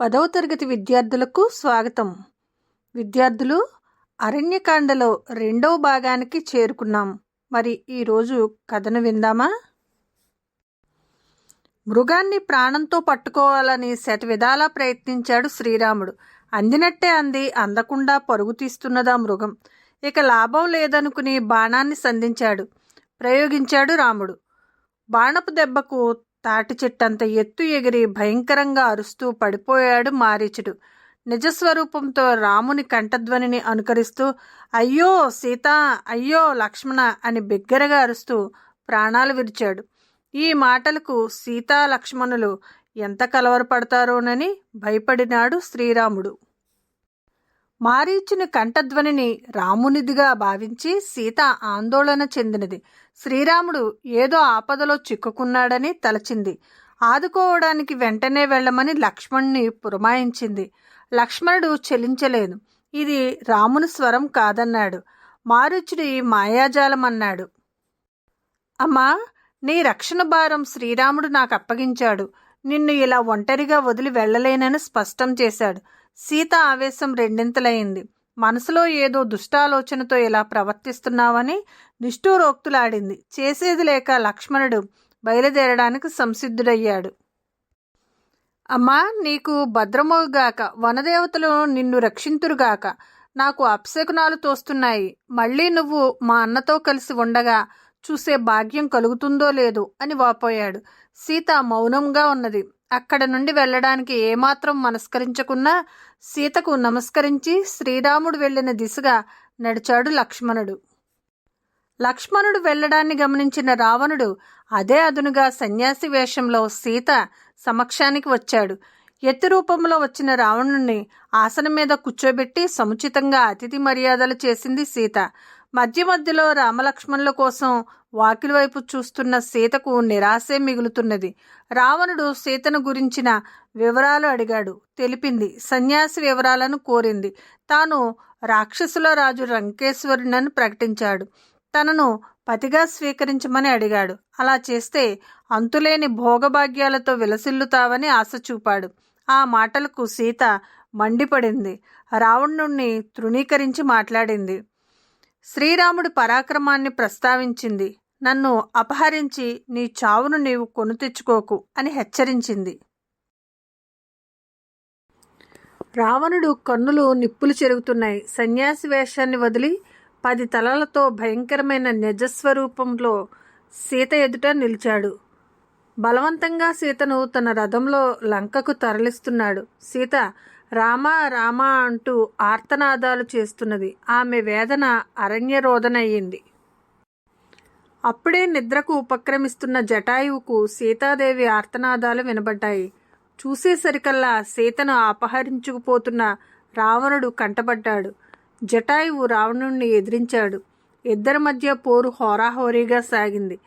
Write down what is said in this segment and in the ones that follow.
పదవ తరగతి విద్యార్థులకు స్వాగతం. విద్యార్థులు అరణ్యకాండలో రెండవ భాగానికి చేరుకున్నాం. మరి ఈరోజు కథను విందామా? మృగాన్ని ప్రాణంతో పట్టుకోవాలని శతవిధాలా ప్రయత్నించాడు శ్రీరాముడు. అందినట్టే అంది అందకుండా పరుగు తీస్తున్నదా మృగం. ఇక లాభం లేదనుకుని బాణాన్ని సంధించాడు. ప్రయోగించాడు రాముడు. బాణపు దెబ్బకు తాటి చెట్టంత ఎత్తు ఎగిరి భయంకరంగా అరుస్తూ పడిపోయాడు మారీచుడు. నిజస్వరూపంతో రాముని కంఠధ్వనిని అనుకరిస్తూ అయ్యో సీత అయ్యో లక్ష్మణ అని బిగ్గరగా అరుస్తూ ప్రాణాలు విరిచాడు. ఈ మాటలకు సీతా లక్ష్మణులు ఎంత కలవరపడతారోనని భయపడినాడు శ్రీరాముడు. మారీచుని కంఠధ్వనిని రామునిదిగా భావించి సీత ఆందోళన చెందినది. శ్రీరాముడు ఏదో ఆపదలో చిక్కుకున్నాడని తలచింది. ఆదుకోవడానికి వెంటనే వెళ్ళమని లక్ష్మణ్ణి పురమాయించింది. లక్ష్మణుడు చెలించలేదు. ఇది రాముని స్వరం కాదన్నాడు. మారుచుడి మాయాజాలం అన్నాడు అమ్మా నీ రక్షణ భారం శ్రీరాముడు నాకు అప్పగించాడు నిన్ను ఇలా ఒంటరిగా వదిలి వెళ్ళలేనని స్పష్టం చేశాడు. సీత ఆవేశం రెండింతలైంది. మనసులో ఏదో దుష్టాలోచనతో ఇలా ప్రవర్తిస్తున్నావని నిష్ఠూరోక్తులాడింది. చేసేది లేక లక్ష్మణుడు బయలుదేరడానికి సంసిద్ధుడయ్యాడు. అమ్మా నీకు భద్రమోగాక వనదేవతలు నిన్ను రక్షింతురుగాక. నాకు అప్శకునాలు తోస్తున్నాయి. మళ్ళీ నువ్వు మా అన్నతో కలిసి ఉండగా చూసే భాగ్యం కలుగుతుందో లేదో అని వాపోయాడు. సీత మౌనంగా ఉన్నది. అక్కడ నుండి వెళ్ళడానికి ఏమాత్రం మనస్కరించకున్నా సీతకు నమస్కరించి శ్రీరాముడు వెళ్ళిన దిశగా నడిచాడు లక్ష్మణుడు. లక్ష్మణుడు వెళ్ళడాన్ని గమనించిన రావణుడు అదే అదునుగా సన్యాసి వేషంలో సీత సమక్షానికి వచ్చాడు. ఎత్తి రూపంలో వచ్చిన రావణుణ్ణి ఆసనం మీద కూర్చోబెట్టి సముచితంగా అతిథి మర్యాదలు చేసింది సీత. మధ్య మధ్యలో రామలక్ష్మణుల కోసం వాకిలి వైపు చూస్తున్న సీతకు నిరాశే మిగులుతున్నది. రావణుడు సీతను గురించిన వివరాలు అడిగాడు. తెలిపింది. సన్యాసి వివరాలను కోరింది. తాను రాక్షసుల రాజు రంకేశ్వరునని ప్రకటించాడు. తనను పతిగా స్వీకరించమని అడిగాడు. అలా చేస్తే అంతులేని భోగభాగ్యాలతో విలసిల్లుతావని ఆశ చూపాడు. ఆ మాటలకు సీత మండిపడింది. రావణుణ్ణి తృణీకరించి మాట్లాడింది. శ్రీరాముడి పరాక్రమాన్ని ప్రస్తావించింది. నన్ను అపహరించి నీ చావును నీవు కొను తెచ్చుకోకు అని హెచ్చరించింది. రావణుడు కన్నులు నిప్పులు చెరుగుతున్నాయి. సన్యాసి వేషాన్ని వదిలి పది తలలతో భయంకరమైన నిజస్వరూపంలో సీత ఎదుట నిలిచాడు. బలవంతంగా సీతను తన రథంలో లంకకు తరలిస్తున్నాడు. సీత రామ రామ అంటూ ఆర్తనాదాలు చేస్తున్నది. ఆమె వేదన అరణ్యరోధనయ్యింది. అప్పుడే నిద్రకు ఉపక్రమిస్తున్న జటాయువుకు సీతాదేవి ఆర్తనాదాలు వినబడ్డాయి. చూసేసరికల్లా సీతను అపహరించుకుపోతున్న రావణుడు కంటపడ్డాడు. జటాయువు రావణుణ్ణి ఎదిరించాడు. ఇద్దరి మధ్య పోరు హోరాహోరీగా సాగింది.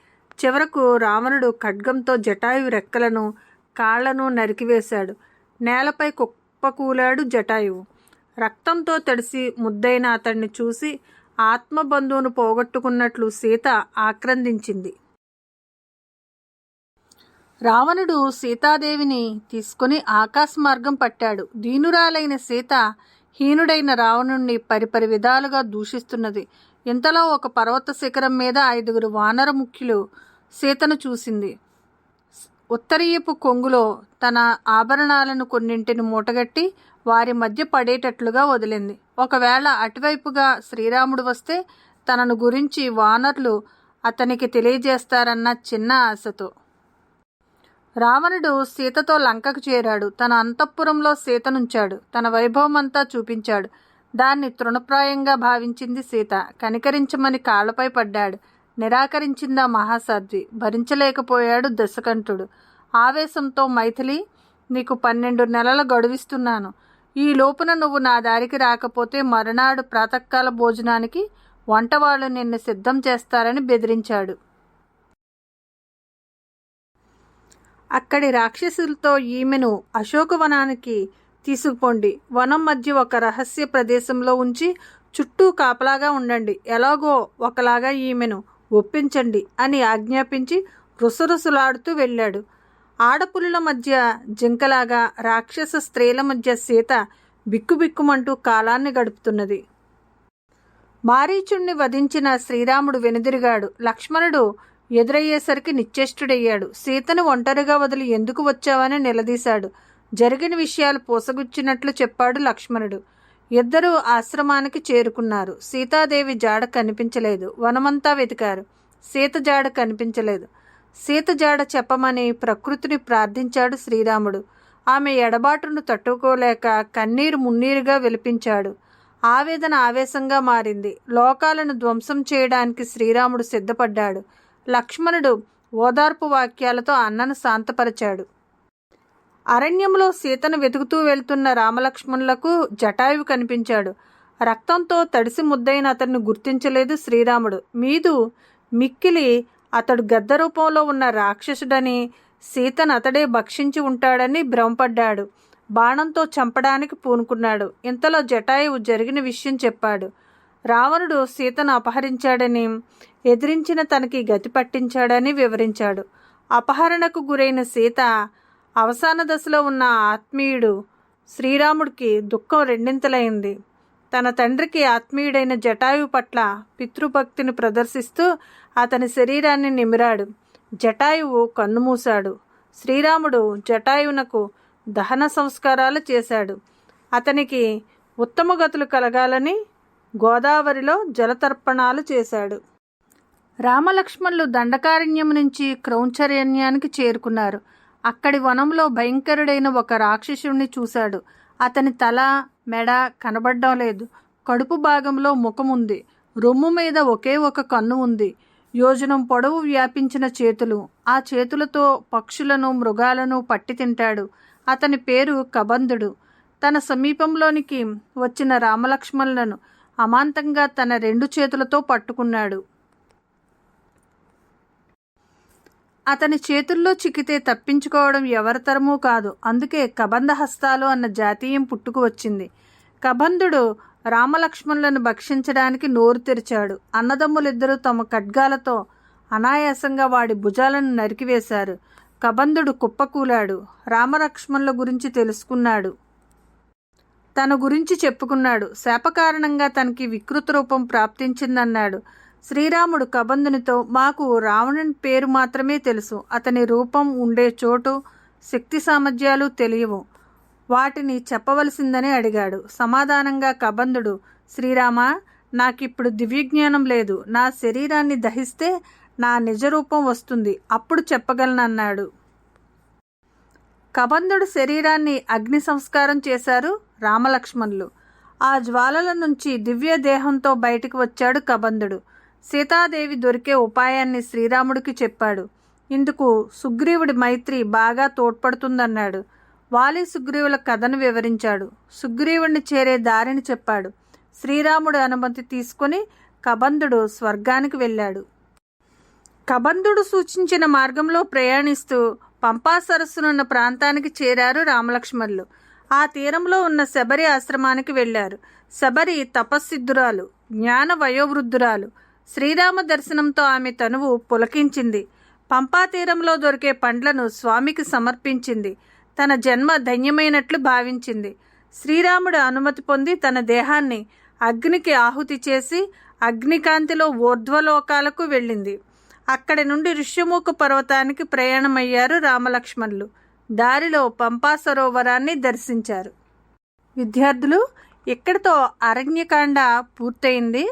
చివరకు రావణుడు ఖడ్గంతో జటాయు రెక్కలను కాళ్ళను నరికివేశాడు. నేలపై కుప్పకూలాడు జటాయువు. రక్తంతో తడిసి ముద్దైన అతన్ని చూసి ఆత్మబంధువును పోగొట్టుకున్నట్లు సీత ఆక్రందించింది. రావణుడు సీతాదేవిని తీసుకుని ఆకాశ మార్గం పట్టాడు. దీనురాలైన సీత హీనుడైన రావణుణ్ణి పరిపరి విధాలుగా దూషిస్తున్నది. ఇంతలో ఒక పర్వత శిఖరం మీద ఐదుగురు వానర ముఖ్యులు సీతను చూసింది. ఉత్తరీయపు కొంగులో తన ఆభరణాలను కొన్నింటిని మూటగట్టి వారి మధ్య పడేటట్లుగా వదిలింది. ఒకవేళ అటువైపుగా శ్రీరాముడు వస్తే తనను గురించి వానర్లు అతనికి తెలియజేస్తారన్న చిన్న ఆశతో. రావణుడు సీతతో లంకకు చేరాడు. తన అంతఃపురంలో సీతనుంచాడు తన వైభవమంతా చూపించాడు. దాన్ని తృణప్రాయంగా భావించింది సీత. కనికరించమని కాళ్ళపై పడ్డాడు. నిరాకరించిందా మహాసాధ్వి? భరించలేకపోయాడు దశకంఠుడు. ఆవేశంతో మైథిలి నీకు పన్నెండు నెలలు గడువిస్తున్నాను. ఈ లోపున నువ్వు నా దారికి రాకపోతే మరునాడు ప్రాతకాల భోజనానికి వంటవాళ్ళు నిన్ను సిద్ధం చేస్తారని బెదిరించాడు. అక్కడి రాక్షసులతో ఈమెను అశోకవనానికి తీసుకుపోండి. వనం మధ్య ఒక రహస్య ప్రదేశంలో ఉంచి చుట్టూ కాపలాగా ఉండండి. ఎలాగో ఒకలాగా ఈమెను ఒప్పించండి అని ఆజ్ఞాపించి రుసరుసలాడుతూ వెళ్ళాడు. ఆడపులుల మధ్య జింకలాగా రాక్షస స్త్రీల మధ్య సీత బిక్కుబిక్కుమంటూ కాలాన్ని గడుపుతున్నది. మారీచుణ్ణి వధించిన శ్రీరాముడు వెనుదిరిగాడు. లక్ష్మణుడు ఎదురయ్యేసరికి నిశ్చేష్టుడయ్యాడు. సీతను ఒంటరిగా వదిలి ఎందుకు వచ్చావని నిలదీశాడు. జరిగిన విషయాలు పూసగుచ్చినట్లు చెప్పాడు లక్ష్మణుడు. ఇద్దరూ ఆశ్రమానికి చేరుకున్నారు. సీతాదేవి జాడ కనిపించలేదు. వనమంతా వెతికారు. సీత జాడ కనిపించలేదు. సీత జాడ చెప్పమని ప్రకృతిని ప్రార్థించాడు శ్రీరాముడు. ఆమె ఎడబాటును తట్టుకోలేక కన్నీరు మున్నీరుగా విలిపించాడు. ఆవేదన ఆవేశంగా మారింది. లోకాలను ధ్వంసం చేయడానికి శ్రీరాముడు సిద్ధపడ్డాడు. లక్ష్మణుడు ఓదార్పు వాక్యాలతో అన్నను శాంతపరిచాడు. అరణ్యంలో సీతను వెతుకుతూ వెళ్తున్న రామలక్ష్మణులకు జటాయువు కనిపించాడు. రక్తంతో తడిసి ముద్దైన అతన్ని గుర్తించలేదు శ్రీరాముడు. మీదు మిక్కిలి అతడు గద్ద రూపంలో ఉన్న రాక్షసుడని సీతను అతడే భక్షించి ఉంటాడని భ్రమపడ్డాడు. బాణంతో చంపడానికి పూనుకున్నాడు. ఇంతలో జటాయువు జరిగిన విషయం చెప్పాడు. రావణుడు సీతను అపహరించాడని ఎదిరించిన తనకి గతి పట్టించాడని వివరించాడు. అపహరణకు గురైన సీత అవసాన దశలో ఉన్న ఆత్మీయుడు శ్రీరాముడికి దుఃఖం రెండింతలైంది. తన తండ్రికి ఆత్మీయుడైన జటాయు పట్ల పితృభక్తిని ప్రదర్శిస్తూ అతని శరీరాన్ని నిమిరాడు. జటాయువు కన్నుమూశాడు. శ్రీరాముడు జటాయువునకు దహన సంస్కారాలు చేశాడు. అతనికి ఉత్తమ గతులు కలగాలని గోదావరిలో జలతర్పణాలు చేశాడు. రామలక్ష్మణులు దండకారణ్యం నుంచి క్రౌంచరణ్యానికి చేరుకున్నారు. అక్కడి వనంలో భయంకరుడైన ఒక రాక్షసుడిని చూశాడు. అతని తల మెడ కనబడడం లేదు. కడుపు భాగంలో ముఖం ఉంది. రొమ్ము మీద ఒకే ఒక కన్ను ఉంది. యోజనం పొడవు వ్యాపించిన చేతులు. ఆ చేతులతో పక్షులను మృగాలను పట్టి తింటాడు. అతని పేరు కబంధుడు. తన సమీపంలోనికి వచ్చిన రామలక్ష్మణులను అమాంతంగా తన రెండు చేతులతో పట్టుకున్నాడు. అతని చేతుల్లో చిక్కితే తప్పించుకోవడం ఎవరితరమూ కాదు. అందుకే కబంధ హస్తాలు అన్న జాతీయం పుట్టుకు వచ్చింది. కబంధుడు రామలక్ష్మణులను భక్షించడానికి నోరు తెరిచాడు. అన్నదమ్ములిద్దరూ తమ ఖడ్గాలతో అనాయాసంగా వాడి భుజాలను నరికివేశారు. కబంధుడు కుప్పకూలాడు. రామలక్ష్మణుల గురించి తెలుసుకున్నాడు. తన గురించి చెప్పుకున్నాడు. శాపకారణంగా తనకి వికృత రూపం ప్రాప్తించిందన్నాడు. శ్రీరాముడు కబంధునితో మాకు రావణుని పేరు మాత్రమే తెలుసు. అతని రూపం ఉండే చోటు శక్తి సామర్థ్యాలు తెలియవు. వాటిని చెప్పవలసిందని అడిగాడు. సమాధానంగా కబంధుడు శ్రీరామ నాకిప్పుడు దివ్యజ్ఞానం లేదు. నా శరీరాన్ని దహిస్తే నా నిజ రూపం వస్తుంది. అప్పుడు చెప్పగలనన్నాడు. కబంధుడు శరీరాన్ని అగ్ని సంస్కారం చేశారు రామలక్ష్మణులు. ఆ జ్వాలల నుంచి దివ్య దేహంతో బయటికి వచ్చాడు కబంధుడు. సీతాదేవి దొరికే ఉపాయాన్ని శ్రీరాముడికి చెప్పాడు. ఇందుకు సుగ్రీవుడి మైత్రి బాగా తోడ్పడుతుందన్నాడు. వాలి సుగ్రీవుల కథను వివరించాడు. సుగ్రీవుడిని చేరే దారిని చెప్పాడు. శ్రీరాముడు అనుమతి తీసుకుని కబంధుడు స్వర్గానికి వెళ్ళాడు. కబంధుడు సూచించిన మార్గంలో ప్రయాణిస్తూ పంపా సరస్సునున్న ప్రాంతానికి చేరారు రామలక్ష్మణులు. ఆ తీరంలో ఉన్న శబరి ఆశ్రమానికి వెళ్ళారు. శబరి తపస్సిద్ధురాలు జ్ఞాన వయోవృద్ధురాలు. శ్రీరామ దర్శనంతో ఆమె తనువు పులకించింది. పంపా తీరంలో దొరికే పండ్లను స్వామికి సమర్పించింది. తన జన్మ ధన్యమైనట్లు భావించింది. శ్రీరాముడు అనుమతి పొంది తన దేహాన్ని అగ్నికి ఆహుతి చేసి అగ్నికాంతిలో ఊర్ధ్వలోకాలకు వెళ్ళింది. అక్కడి నుండి ఋష్యముఖ పర్వతానికి ప్రయాణమయ్యారు రామలక్ష్మణులు. దారిలో పంపా సరోవరాన్ని దర్శించారు. విద్యార్థులు ఇక్కడితో అరణ్యకాండ పూర్తయింది.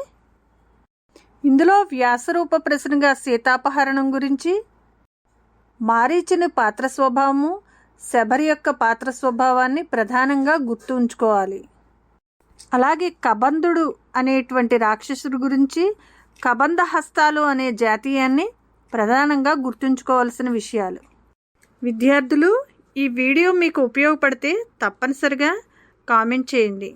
ఇందులో వ్యాసరూప ప్రశ్నగా సీతాపహరణం గురించి మారీచుని పాత్ర స్వభావము శబరి యొక్క పాత్ర స్వభావాన్ని ప్రధానంగా గుర్తు ఉంచుకోవాలి. అలాగే కబంధుడు అనేటువంటి రాక్షసుడు గురించి కబంధ హస్తాలు అనే జాతీయాన్ని ప్రధానంగా గుర్తుంచుకోవాల్సిన విషయాలు. విద్యార్థులు ఈ వీడియో మీకు ఉపయోగపడితే తప్పనిసరిగా కామెంట్ చేయండి.